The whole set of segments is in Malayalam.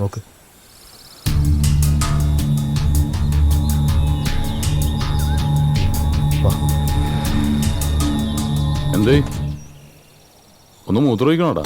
നോക്ക്. എന്തേ? ഒന്ന് മൂത്രമൊഴിക്കണോടാ?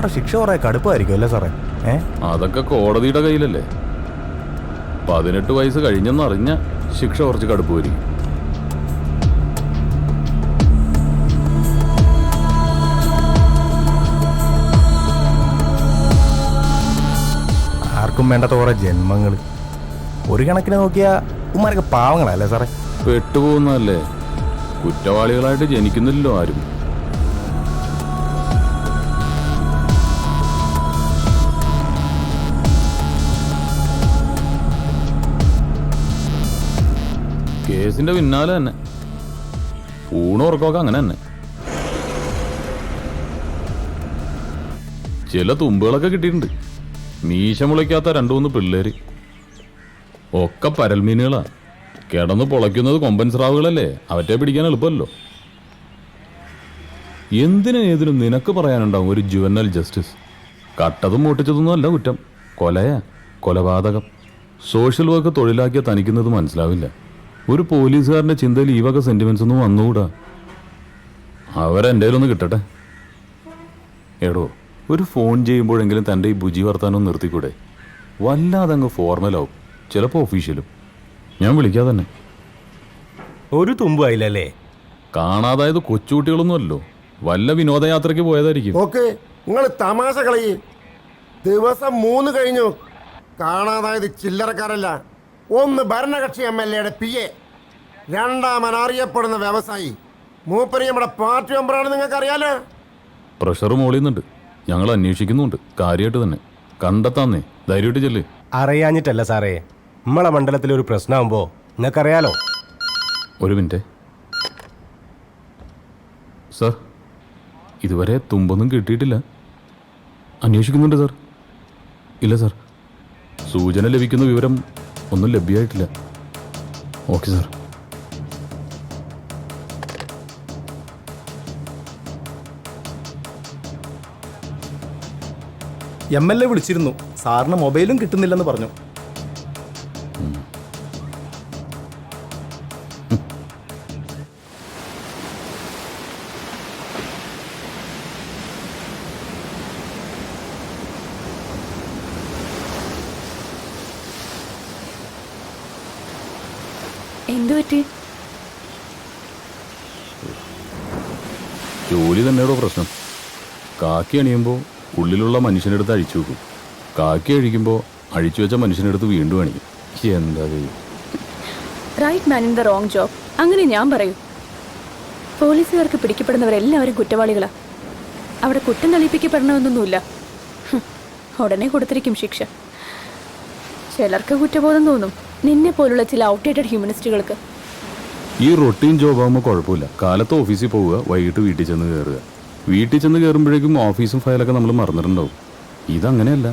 ഇവന്മാരുടെ ശിക്ഷ കുറെ കടുപ്പായിരിക്കും അല്ലേ സാറേ? ഏ? അതൊക്കെ കോടതിയുടെ കയ്യിലല്ലേ. പതിനെട്ട് വയസ്സ് കഴിഞ്ഞെന്നറിഞ്ഞ ശിക്ഷ കുറച്ച് കടുപ്പ് വരും ആർക്കും വേണ്ടാത്ത കുറെ ജന്മങ്ങൾ ഒരു കണക്കിന് നോക്കിയാ ഉമ്മാരൊക്കെ പാവങ്ങളല്ലേ സാറേ? പെട്ടുപോകുന്നതല്ലേ കുറ്റവാളികളായിട്ട് ജനിക്കുന്നില്ലല്ലോ ആരും. കേസിന്റെ പിന്നാലെ തന്നെ. ഊണും ഉറക്കമൊക്കെ അങ്ങനെ തന്നെ. ചില തുമ്പുകളൊക്കെ കിട്ടിയിട്ടുണ്ട്. മീശ മുളയ്ക്കാത്ത രണ്ടു മൂന്ന് പിള്ളേര്. ഒക്കെ പരൽമീനുകളാ. കിടന്ന് പൊളയ്ക്കുന്നത് കൊമ്പൻ സ്രാവുകളല്ലേ? അവറ്റെ പിടിക്കാൻ എളുപ്പമല്ലോ. എന്തിനും ഏതിനും നിനക്ക് പറയാനുണ്ടാവും ഒരു ജുവനൽ ജസ്റ്റിസ് കട്ടതും മൂട്ടിച്ചതൊന്നും അല്ല കുറ്റം. കൊലയാ. കൊലപാതകം. സോഷ്യൽ വർക്ക് തൊഴിലാക്കിയ തനിക്കുന്നത് മനസ്സിലാവില്ല. ഒരു പോലീസുകാരന്റെ ചിന്തയിൽ ഈ വക സെന്റിമെന്റ്സ് ഒന്നും വന്നുകൂടാ? അവരെന്റെ ഒന്ന് കിട്ടട്ടെ. എടോ ഒരു ഫോൺ ചെയ്യുമ്പോഴെങ്കിലും തന്റെ ഈ ബുജി വർത്താനം നിർത്തിക്കൂടെ? വല്ലാതെ അങ്ങ് ഫോർമലാവും ചിലപ്പോൾ ഒഫീഷ്യലും ഞാൻ വിളിക്കാതെ തന്നെ. ഒരു തുമ്പും ആയില്ലല്ലേ കാണാതായത് കൊച്ചുകുട്ടികളൊന്നുമല്ലോ വല്ല വിനോദയാത്രയ്ക്ക് പോയതായിരിക്കും. ഓക്കെ നിങ്ങൾ തമാശ കളയി ദിവസം മൂന്ന് കഴിഞ്ഞു. കാണാതായത് ചില്ലറക്കാരല്ല. ഒന്ന് ഭരണകക്ഷി എം എൽ എയുടെ പി എ. രണ്ടാമൻ അറിയപ്പെടുന്ന വ്യവസായി. മൂപ്പര് നമ്മുടെ പാർട്ടി മെമ്പറാണ് നിങ്ങൾക്ക് അറിയാലോ പ്രഷർ മോളിയുന്നുണ്ട് ഞങ്ങൾ അന്വേഷിക്കുന്നുണ്ട്. കാര്യമായിട്ട് തന്നെ. കണ്ടെത്താന്നേ. ധൈര്യമായിട്ട് ചെല്ലേ. അറിയാഞ്ഞിട്ടല്ല സാറേ. നമ്മളെ മണ്ഡലത്തിൽ ഒരു പ്രശ്നമാകുമ്പോൾ നിങ്ങൾക്കറിയാലോ. ഒരു മിനിറ്റ്. സാർ ഇതുവരെ തുമ്പൊന്നും കിട്ടിയിട്ടില്ല. അന്വേഷിക്കുന്നുണ്ട് സാർ. ഇല്ല സാർ. സൂചന ലഭിക്കുന്ന വിവരം ഒന്നും ലഭ്യമായിട്ടില്ല. Okay sir. M L A വിളിച്ചിരുന്നു. സാറിന് മൊബൈലും കിട്ടുന്നില്ലെന്ന് പറഞ്ഞു. എന്തു പറ്റി? ജോലി തന്നെയാണോ പ്രശ്നം. കാക്കി അണിയുമ്പോൾ ഉള്ളിലുള്ള മനുഷ്യനെടുത്ത് അഴിച്ചു വെക്കും. കാക്കി അഴിക്കുമ്പോൾ അഴിച്ചു വെച്ച മനുഷ്യനെടുത്ത് വീണ്ടും അണിയും. എന്താ right man in the wrong job അങ്ങനെ ഞാൻ പറയൂ. പോലീസുകാർക്ക് പിടിക്കപ്പെടുന്നവരെല്ലാവരും കുറ്റവാളികളാ. അവിടെ കുറ്റം തെളിയിപ്പിക്കപ്പെടണമെന്നൊന്നുമില്ല. ഉടനെ കൊടുത്തിരിക്കും ശിക്ഷ. ചിലർക്ക് കുറ്റബോധം തോന്നും. നിന്നെ പോലുള്ള ചില ഔട്ട്ഡേറ്റഡ് ഹ്യൂമനിസ്റ്റുകൾക്ക് ഈ റൊട്ടീൻ ജോബ് ആകുമ്പോൾ കുഴപ്പമില്ല. കാലത്ത് ഓഫീസിൽ പോവുക വൈകിട്ട് വീട്ടിൽ ചെന്ന് കയറുക വീട്ടിൽ ചെന്ന് കയറുമ്പോഴേക്കും ഓഫീസും ഫയലൊക്കെ നമ്മൾ മറന്നിട്ടുണ്ടാവും. ഇതങ്ങനെയല്ല.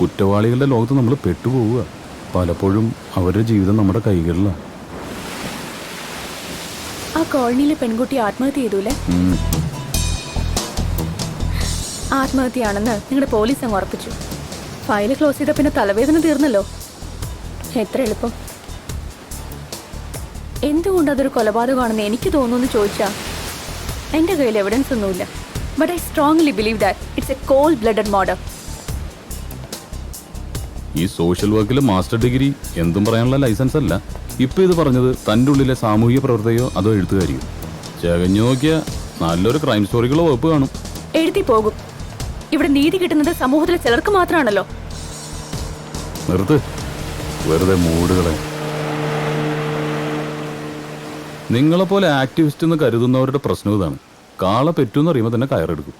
കുറ്റവാളികളുടെ ലോകത്ത് നമ്മൾ പെട്ടുപോവുക. പലപ്പോഴും അവരുടെ ജീവിതം നമ്മുടെ കൈകളിലാണ് ആ കോളനിയിലെ പെൺകുട്ടി ആത്മഹത്യ ചെയ്തൂലേ. ആത്മഹത്യയാണെന്ന് നിങ്ങളുടെ പോലീസ് അങ്ങ് ഉറപ്പിച്ചു. ഫയൽ ക്ലോസ് ചെയ്ത പിന്നെ തലവേദന തീർന്നല്ലോ. എത്ര എളുപ്പം? എന്തുകൊണ്ട് അതൊരു കൊലപാതകമാണെന്ന് എനിക്ക് തോന്നുന്നു ചോദിച്ചാ? എന്റെ കയ്യിൽ എവിഡൻസ് ഒന്നുമില്ല. But I strongly believe that it's a cold blooded murder ഈ സോഷ്യൽ വർക്കിൽ മാസ്റ്റർ ഡിഗ്രി എന്തും പറയാനുള്ള ലൈസൻസ് അല്ല. ഇപ്പൊ ഇത് പറഞ്ഞത് തന്റെ ഉള്ളിലെ സാമൂഹിക പ്രവർത്തകയോ അതോ എഴുത്തുകാരിയോ? ചകഞ്ഞു നോക്കിയ നല്ലൊരു ക്രൈം സ്റ്റോറികളോ വകുപ്പ് കാണും. എഴുതി പോകും. ഇവിടെ നീതി കിട്ടുന്നത് സമൂഹത്തിലെ ചിലർക്ക് മാത്രമാണല്ലോ. നിർത്ത്. വെറുതെ മൂടുകളെ. നിങ്ങളെപ്പോലെ ആക്ടിവിസ്റ്റ് എന്ന് കരുതുന്നവരുടെ പ്രശ്നം ഇതാണ്. കാള പെറ്റൂന്ന് അറിയുമ്പോൾ തന്നെ കയറെടുക്കും.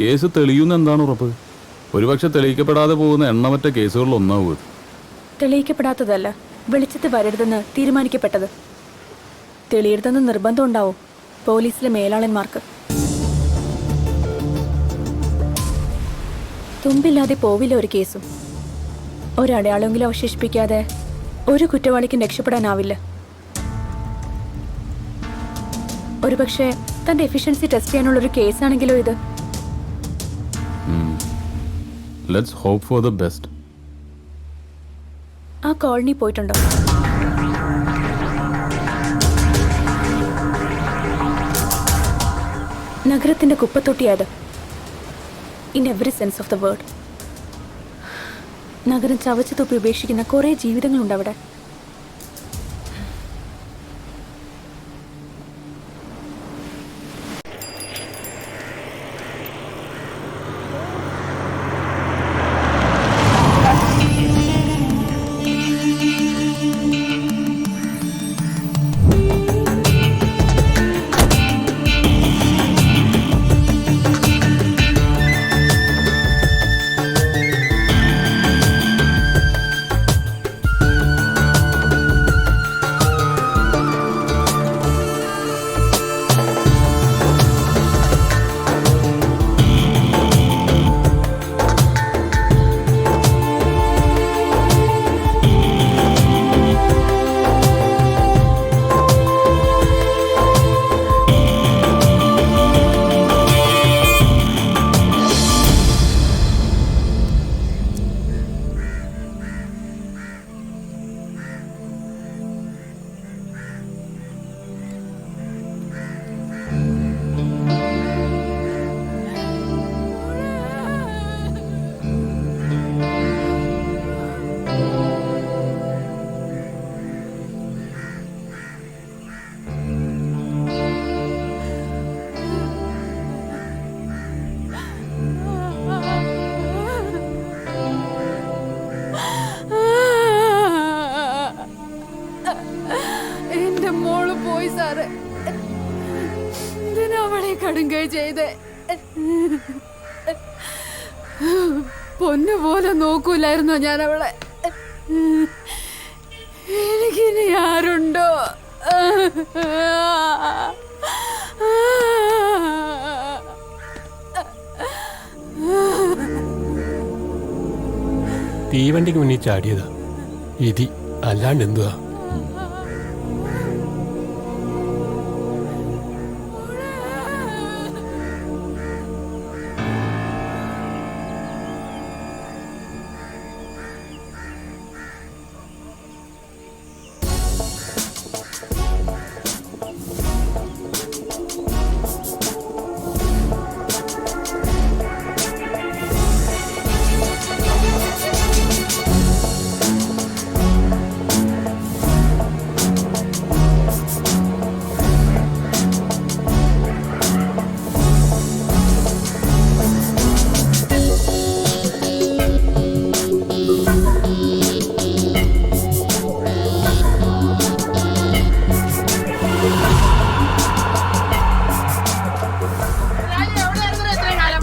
കേസ് തെളിയുന്ന എന്താണ് ഉറപ്പ്? ഒരുപക്ഷെ തെളിയിക്കപ്പെടാതെ പോകുന്ന എണ്ണമറ്റ കേസുകളിൽ ഒന്നാവും ഇത് തെളിയിക്കപ്പെടാത്തതല്ല വെളിച്ചത്ത് വരരുതെന്ന് തീരുമാനിക്കപ്പെട്ടത്. തെളിയരുതെന്ന് നിർബന്ധം ഉണ്ടാവും പോലീസിലെ മേലാളന്മാർക്ക്. തുമ്പില്ലാതെ പോവില്ല ഒരു കേസും. ഒരടയാളമെങ്കിലും അവശേഷിപ്പിക്കാതെ ഒരു കുറ്റവാളിക്കും രക്ഷപ്പെടാനാവില്ല. ഒരുപക്ഷെ തന്റെ എഫിഷ്യൻസി ടെസ്റ്റ് ചെയ്യാനുള്ള ഒരു കേസാണെങ്കിലോ ഇത്? Let's hope for the best ആ കോളനി പോയിട്ടുണ്ടോ? നഗരത്തിന്റെ കുപ്പത്തൊട്ടിയാത്. In every sense of the word നഗരം ചവച്ചു തൊപ്പി ഉപേക്ഷിക്കുന്ന കുറേ ജീവിതങ്ങളുണ്ട് അവിടെ. ചെയ്തേ. പൊന്നുപോലെ നോക്കൂലായിരുന്നോ ഞാൻ അവളെ എനിക്കിനി ആരുണ്ടോ? തീവണ്ടിക്ക് മുന്നിൽ ചാടിയതാ. ഇതി അല്ലാണ്ട് എന്തുവാ?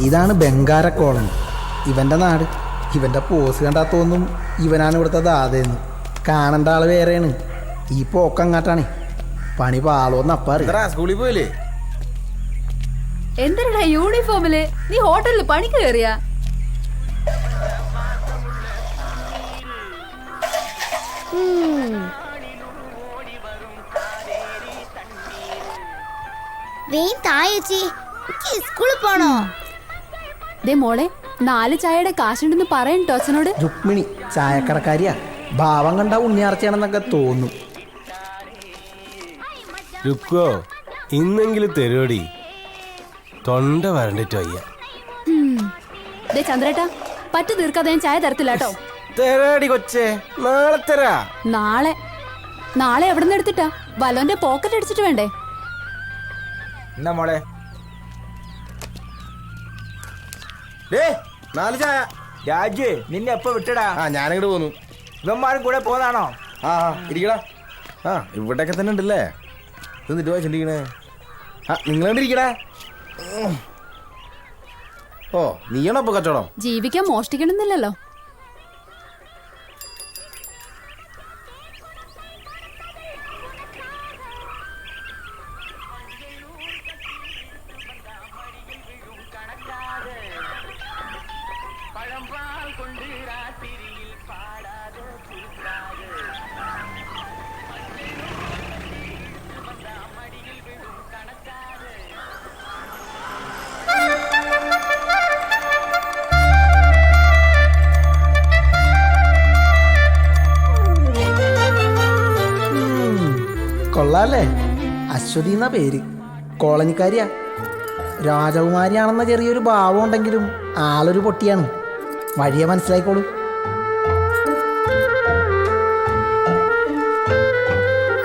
ഇതാണ് ബംഗാരക്കോളം കോളനി. ഇവന്റെ നാട്. ഇവന്റെ പോസ് കണ്ടാൽ തോന്നും ഇവനാണ് ഇവിടുത്തെ ദാതയെന്ന്. കാണേണ്ട ആൾ വേറെയാണ്. ഈ പോക്കങ്ങാട്ടാണ് പണി പാളോന്ന് അപ്പറി സ്കൂളിൽ പോയില്ലേ? എന്തരടാ യൂണിഫോമിൽ നീ ഹോട്ടലിൽ പണിക്ക് കയറിയാ വേഗം തായേച്ചി സ്കൂളിൽ പോണോ? ദേ മോളെ നാല് ചായയുടെ കാശുണ്ടെന്ന് പറയണ്ടോ അച്ഛനോട്. രുക്മിണി ചായക്കടക്കാരിയാ. ഭാവം കണ്ട ഉണ്ണിയാർച്ചയാണെന്നൊക്കെ തോന്നും. രുക്കോ ഇന്നെങ്കിലും തരുവടി. തൊണ്ട വരണ്ടിട്ടോ അയ്യ. ദേ ചന്ദ്രേട്ടാ പറ്റു തീർക്കാതെ ഞാൻ ചായ തരത്തില്ല കേട്ടോ തരാടി കൊച്ചേ നാളെ തരാ. നാളെ? നാളെ എവിടെ നിന്ന് എടുത്തിട്ടാ വലോന്റെ പോക്കറ്റ് അടിച്ചിട്ട് വേണ്ടേ? എന്നാ മോളെ ഡേ നാല് ചായ. രാജു നിന്നെ എപ്പോ വിട്ടടാ? ആ ഞാനിങ്ങോട്ട് പോന്നു. ഇവന്മാരും കൂടെ പോന്നാണോ? ആ ആ, ഇരിക്കടാ. ആ ഇവിടെയൊക്കെ തന്നെ ഉണ്ടല്ലേ? ഇത് നിട്ട് ചിന്തിക്കണേ ആ നിങ്ങൾ കണ്ടിരിക്കടാ ഓ നീയാണോ ഇപ്പൊ കച്ചവടം? ജീവിക്കാൻ മോഷ്ടിക്കണമെന്നില്ലല്ലോ. മടിയിൽ കണക്കാതെ കൊള്ളാല്ലേ? അശ്വതി എന്ന പേര്. കോളനിക്കാരിയാ. രാജകുമാരിയാണെന്ന ചെറിയൊരു ഭാവം ഉണ്ടെങ്കിലും ആളൊരു പൊട്ടിയാണ്. വഴിയെ മനസ്സിലായിക്കോളൂ.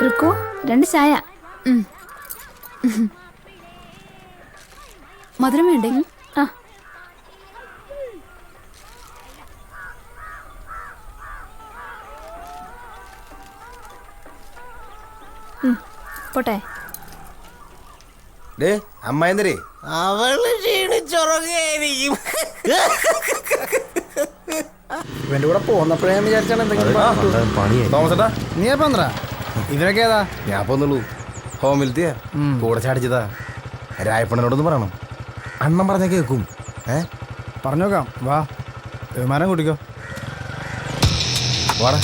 റുക്കോ രണ്ട് ചായ. മധുരം വേണ്ടേ? ആ. പോട്ടെ. അമ്മ എന്തരേ അവൾ ക്ഷീണിച്ചുറങ്ങായിരിക്കും. ഇവന്റെ കൂടെ പോന്നപ്പോഴേ ഞാൻ വിചാരിച്ചാണ് എന്തെങ്കിലും പണിയായി. നീ എപ്പം എന്താ ഇവരൊക്കെ ഏതാ? ഞാൻ പോന്നുള്ളൂ ഹോമിലത്തെയാ കൂടെ ചാടിച്ചതാ. രായപ്പണ്ണനോടൊന്ന് പറയണം. അണ്ണൻ പറഞ്ഞ കേൾക്കും. ഏ? പറഞ്ഞോക്കാം. വാ. വിമാനം കൂട്ടിക്കോ. വാടാ.